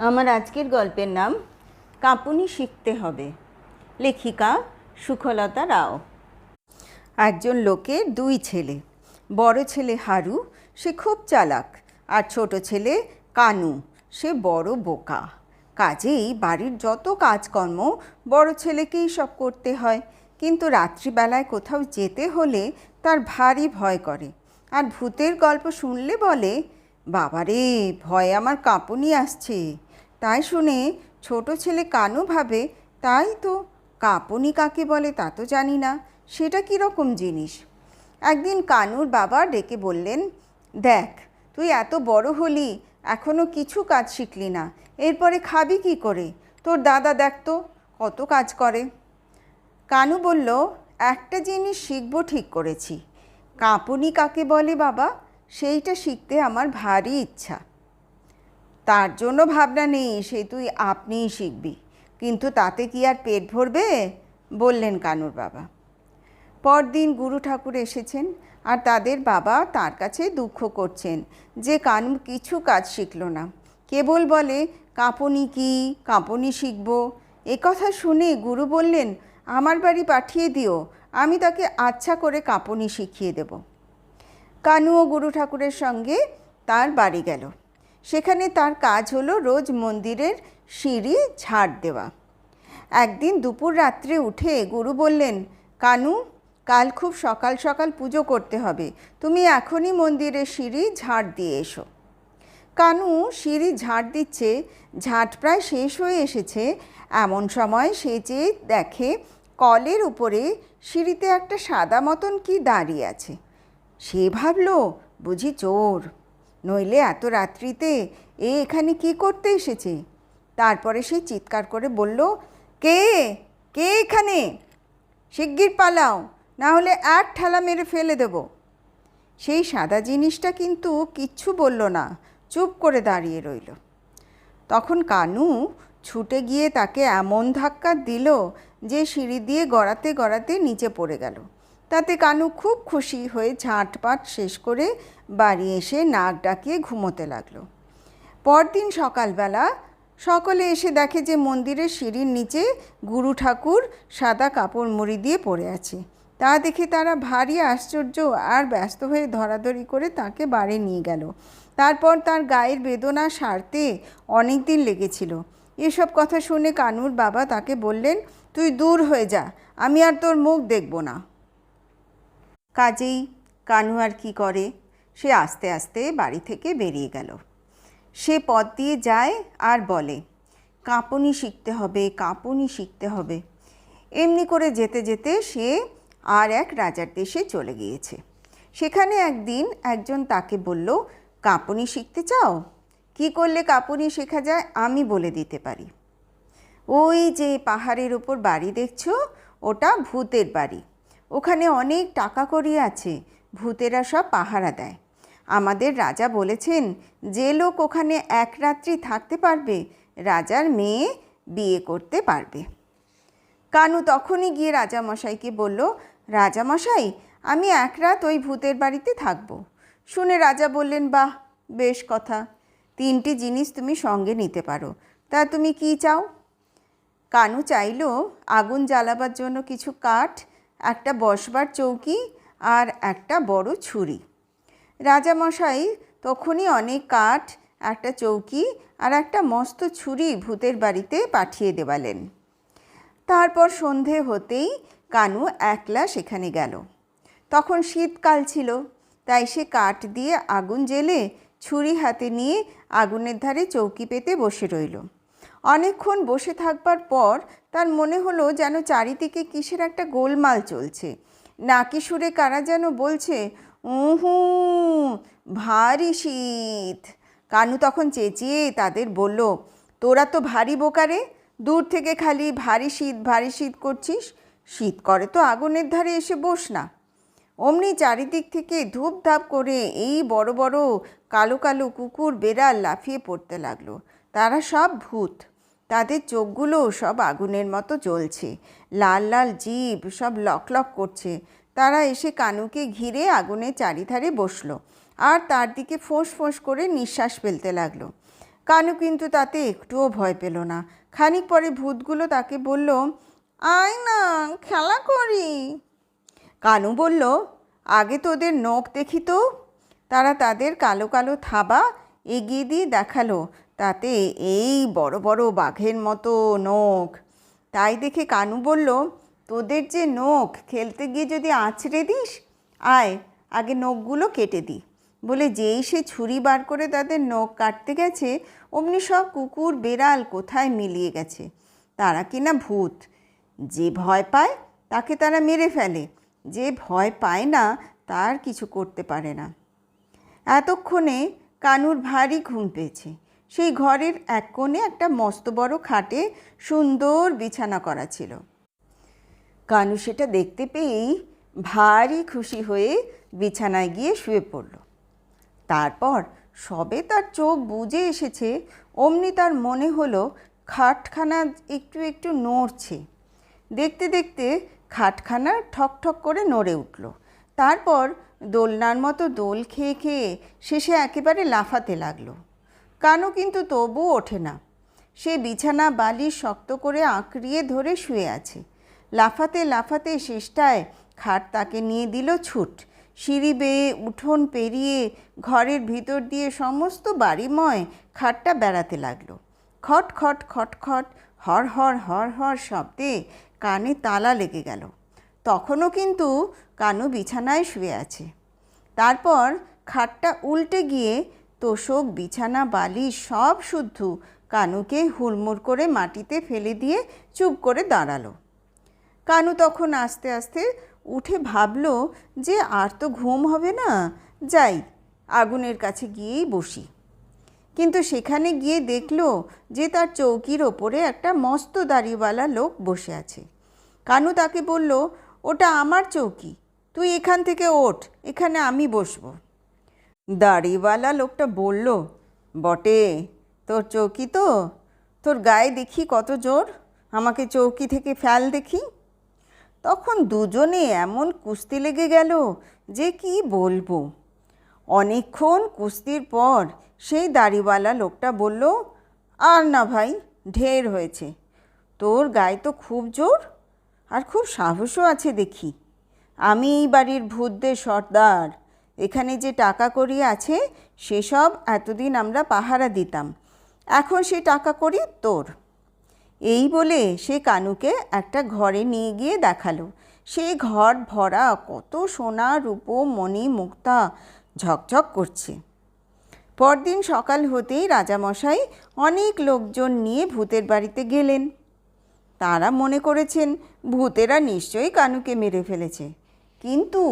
আমার আজকের গল্পের নাম, কাঁপুনি শিখতে হবে। লেখিকা সুখলতা রাও। একজন লোকের দুই ছেলে। বড় ছেলে হারু, সে খুব চালাক, আর ছোট ছেলে কানু, সে বড় বোকা। কাজেই বাড়ির যত কাজকর্ম, বড় ছেলেকেই সব করতে হয়। কিন্তু রাত্রিবেলায় কোথাও যেতে হলে তার ভারী ভয় করে। আর ভূতের গল্প শুনলে বলে, বাবারে, ভয় আমার কাঁপুনি আসছে। তাই শুনে ছোট ছেলে কানু ভাবে, তাই তো, কাঁপুনি কাকে বলে তা তো জানি না, সেটা কীরকম জিনিস? একদিন কানুর বাবা ডেকে বললেন, দেখ, তুই এত বড় হলি এখনও কিছু কাজ শিখলি না, এরপরে খাবি কি করে? তোর দাদা দেখ তো, কত কাজ করে। কানু বলল, একটা জিনিস শিখব ঠিক করেছি। কাঁপুনি কাকে বলে বাবা? সেইটা শিখতে আমার ভারী ইচ্ছা। তার জন্য ভাবনা নেই, সে তুই আপনিই শিখবি। কিন্তু তাতে কি আর পেট ভরবে? বললেন কানুর বাবা। পরদিন গুরু ঠাকুর এসেছেন আর তাদের বাবা তার কাছে দুঃখ করছেন যে কানু কিছু কাজ শিখল না। কেবল বলে, কাঁপনি কি? কাঁপনি শিখব। এ কথা শুনে গুরু বললেন, আমার বাড়ি পাঠিয়ে দিও, আমি তাকে আচ্ছা করে কাঁপনি শিখিয়ে দেব। কানু ও গুরু ঠাকুরের সঙ্গে তার বাড়ি গেল। সেখানে তার কাজ হলো রোজ মন্দিরের সিঁড়ি ঝাড় দেওয়া। একদিন দুপুর রাত্রে উঠে গুরু বললেন, কানু, কাল খুব সকাল সকাল পুজো করতে হবে। তুমি এখনই মন্দিরের সিঁড়ি ঝাড় দিয়ে এসো। কানু সিঁড়ি ঝাড় দিচ্ছে, ঝাঁট প্রায় শেষ হয়ে এসেছে। এমন সময় সে যে দেখে কলের উপরে সিঁড়িতে একটা সাদা মতন কি দাঁড়িয়ে আছে। সে ভাবলো, বুঝি চোর। নইলে এত রাত্রিতে এ এখানে কি করতে এসেছে? তারপরে সে চিৎকার করে বলল, কে? কে এখানে? শিগগির পালাও না হলে এক ঠেলা মেরে ফেলে দেব। সেই সাদা জিনিসটা কিন্তু কিচ্ছু বলল না, চুপ করে দাঁড়িয়ে রইল। তখন কানু ছুটে গিয়ে তাকে এমন ধাক্কা দিল যে সিঁড়ি দিয়ে গড়াতে গড়াতে নিচে পড়ে গেল। তাতে কানু খুব খুশি হয়ে ঝাঁটপাট শেষ করে বাড়ি এসে নাক ডাকিয়ে ঘুমোতে লাগল। পরদিন সকালবেলা সকলে এসে দেখে যে মন্দিরের সিঁড়ির নিচে গুরু ঠাকুর সাদা কাপড় মুড়ি দিয়ে পড়ে আছে। তা দেখে তারা ভারী আশ্চর্য আর ব্যস্ত হয়ে ধরাধরি করে তাকে বাড়ি নিয়ে গেল। তারপর তার গায়ের বেদনা সারতে অনেক দিন লেগেছিল। এসব কথা শুনে কানুর বাবা তাকে বললেন, তুই দূর হয়ে যা, আমি আর তোর মুখ দেখব না। কাজেই কানু আর কি করে? সে আস্তে আস্তে বাড়ি থেকে বেরিয়ে গেল। সে পথ দিয়ে যায় আর বলে, কাঁপুনি শিখতে হবে, কাঁপুনি শিখতে হবে। এমনি করে যেতে যেতে সে আর এক রাজার দেশে চলে গিয়েছে। সেখানে একদিন একজন তাকে বলল, কাঁপুনি শিখতে চাও? কি করলে কাঁপুনি শেখা যায় আমি বলে দিতে পারি। ওই যে পাহাড়ের ওপর বাড়ি দেখছ, ওটা ভূতের বাড়ি। ওখানে অনেক টাকা করি আছে, ভূতেরা সব পাহারা দেয়। আমাদের রাজা বলেছেন, যে লোক ওখানে এক রাত্রি থাকতে পারবে, রাজার মেয়ে বিয়ে করতে পারবে। কানু তখনই গিয়ে রাজামশাইকে বলল, রাজামশাই, আমি এক রাত ওই ভূতের বাড়িতে থাকব। শুনে রাজা বললেন, বাহ, বেশ কথা। তিনটি জিনিস তুমি সঙ্গে নিতে পারো। তা তুমি কি চাও? কানু চাইল, আগুন জ্বালাবার জন্য কিছু কাঠ একটা বসবার চৌকি আর একটা বড় ছুরি। রাজামশাই তখনই অনেক কাঠ, একটা চৌকি আর একটা মস্ত ছুরি ভূতের বাড়িতে পাঠিয়ে দেওয়ালেন। তারপর সন্ধে হতেই কানু একলা সেখানে গেল। তখন শীতকাল ছিল, তাই সে কাঠ দিয়ে আগুন জেলে ছুরি হাতে নিয়ে আগুনের ধারে চৌকি পেতে বসে রইল। অনেকক্ষণ বসে থাকবার পর তার মনে হলো যেন চারিদিকে কিসের একটা গোলমাল চলছে। নাকি সুরে কারা যেন বলছে, উহু, ভারী শীত। কানু তখন চেঁচিয়ে তাদের বলল, তোরা তো ভারী বোকারে দূর থেকে খালি ভারী শীত ভারী শীত করছিস। শীত করে তো আগুনের ধারে এসে বস না। অমনি চারিদিক থেকে ধূপ ধাপ করে এই বড় বড় কালো কালো কুকুর বেড়াল লাফিয়ে পড়তে লাগল। তারা সব ভূত। তাদের চোখগুলো সব আগুনের মতো জ্বলছে। লাল লাল জীব সব লক লক করছে। তারা এসে কানুকে ঘিরে আগুনের চারিধারে বসল আর তার দিকে ফোঁস ফোঁস করে নিঃশ্বাস ফেলতে লাগল। কানু কিন্তু তাতে একটুও ভয় পেল না। খানিক পরে ভূতগুলো তাকে বলল, আয় না, খেলা করি। কানু বলল, আগে তোদের নখ দেখি তো। তারা তাদের কালো কালো থাবা এগিয়ে দিয়ে দেখাল। তাতে এই বড় বড় বাঘের মতো নখ। তাই দেখে কানু বলল, তোদের যে নখ, খেলতে গিয়ে যদি আছড়ে দিস, আয়, আগে নখগুলো কেটে দিই বলে যেই সে ছুরি বার করে তাদের নখ কাটতে গেছে, অমনি সব কুকুর বেড়াল কোথায় মিলিয়ে গেছে? তারা কিনা ভূত? যে ভয় পায়, তাকে তারা মেরে ফেলে। যে ভয় পায় না, তার কিছু করতে পারে না। এতক্ষণে কানুর ভারী ঘুম পেয়েছে। সেই ঘরের এক কোণে একটা মস্ত বড় খাটে সুন্দর বিছানা করা ছিল। কানু সেটা দেখতে পেয়েই ভারী খুশি হয়ে বিছানায় গিয়ে শুয়ে পড়ল। তারপর সবে তার চোখ বুজে এসেছে, অমনি তার মনে হলো খাটখানা একটু একটু নড়ছে। দেখতে দেখতে খাটখানা ঠক ঠক করে নড়ে উঠল। তারপর দোলনার মতো দোল খেয়ে খেয়ে শেষে একেবারে লাফাতে লাগল। কানু কিন্তু তবু ওঠে না। সে বিছানা, বালি শক্ত করে আঁকড়িয়ে ধরে শুয়ে আছে। লাফাতে লাফাতে শেষটায় খাট তাকে নিয়ে দিল ছুট। সিঁড়ি বেয়ে উঠোন পেরিয়ে ঘরের ভিতর দিয়ে সমস্ত বাড়িময় খাটটা বেড়াতে লাগল। খট খট খট খট হর হর হর হর শব্দে কানে তালা লেগে গেল। তখনও কিন্তু কানু বিছানায় শুয়ে আছে। তারপর খাটটা উল্টে গিয়ে তোষক, বিছানা, বালি সব শুদ্ধ। কানুকে হুড়মুড় করে মাটিতে ফেলে দিয়ে চুপ করে দাঁড়াল। কানু তখন আস্তে আস্তে উঠে ভাবলো যে আর তো ঘুম হবে না, যাই আগুনের কাছে গিয়েই বসি। কিন্তু সেখানে গিয়ে দেখল যে তার চৌকির ওপরে একটা মস্ত দাড়িওয়ালা লোক বসে আছে। কানু তাকে বলল, ওটা আমার চৌকি, তুই এখান থেকে ওঠ, এখানে আমি বসবো। দাড়িওয়ালা লোকটা বলল, বটে, তোর চৌকি তো? তোর গায়ে দেখি কত জোর? আমাকে চৌকি থেকে ফেল দেখি? তখন দুজনে এমন কুস্তি লেগে গেল যে কি বলব। অনেকক্ষণ কুস্তির পর সেই দাড়িওয়ালা লোকটা বলল, আর না ভাই, ঢের হয়েছে। তোর গায়ে তো খুব জোর, আর খুব সাহসও আছে দেখি। আমি এই বাড়ির ভূতদের সর্দার এখানে যে টাকা করি আছে, সেসব এতদিন আমরা পাহারা দিতাম। এখন সে টাকা করি তোর। এই বলে সে কানুকে একটা ঘরে নিয়ে গিয়ে দেখাল। সেই ঘর ভরা কত সোনা, রূপো, মণি, মুক্তা ঝকঝক করছে। পরদিন সকাল হতেই রাজামশাই অনেক লোকজন নিয়ে ভূতের বাড়িতে গেলেন। তারা মনে করেছেন, ভূতেরা নিশ্চয়ই কানুকে মেরে ফেলেছে। কিন্তু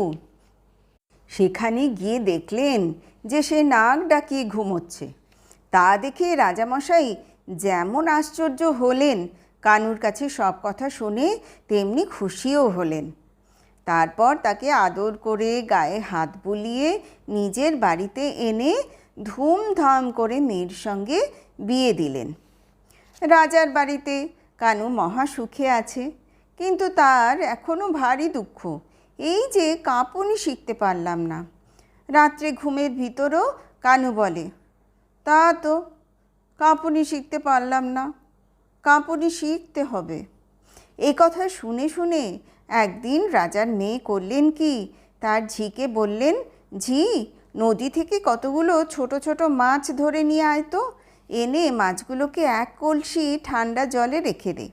সেখানে গিয়ে দেখলেন যে সে নাক ডাকিয়ে ঘুমোচ্ছে। তা দেখে রাজামশাই যেমন আশ্চর্য হলেন, কানুর কাছে সব কথা শুনে তেমনি খুশিও হলেন। তারপর তাকে আদর করে গায়ে হাত বুলিয়ে নিজের বাড়িতে এনে ধুমধাম করে মেয়ের সঙ্গে বিয়ে দিলেন। রাজার বাড়িতে কানু মহা সুখে আছে, কিন্তু তার এখনও ভারী দুঃখ। এই যে কাঁপুনি শিখতে পারলাম না। রাত্রে ঘুমের ভিতরও কানু বলে, তা তো, কাঁপুনি শিখতে পারলাম না, কাঁপুনি শিখতে হবে। এই কথা শুনে শুনে একদিন রাজার মেয়ে করলেন কি? তার ঝিকে বললেন, ঝি, নদী থেকে কতগুলো ছোট ছোট মাছ ধরে নিয়ে আয় তো। এনে মাছগুলোকে এক কলসি ঠান্ডা জলে রেখে দে।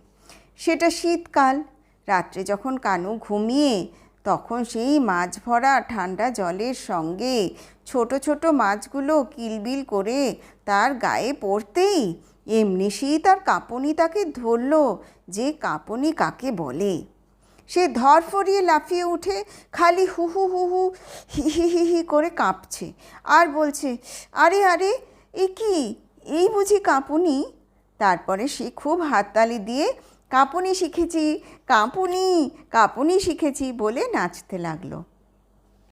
সেটা শীতকাল। রাত্রে যখন কানু ঘুমিয়ে তখন সেই মাছ ভরা ঠান্ডা জলের সঙ্গে ছোট ছোট মাছগুলো কিলবিল করে তার গায়ে পড়তেই এমনি শীত তার কাঁপুনি তাকে ধরল, যে কাঁপুনি কাকে বলে। সে ধরফরিয়ে লাফিয়ে উঠে খালি হু হু হু হু হি হি হি হি করে কাঁপছে আর বলছে, আরে আরে, এ কি? এই বুঝি কাঁপুনি? তারপরে সে খুব হাততালি দিয়ে কাঁপুনি শিখেছি কাঁপুনি কাঁপুনি শিখেছি বলে নাচতে লাগল।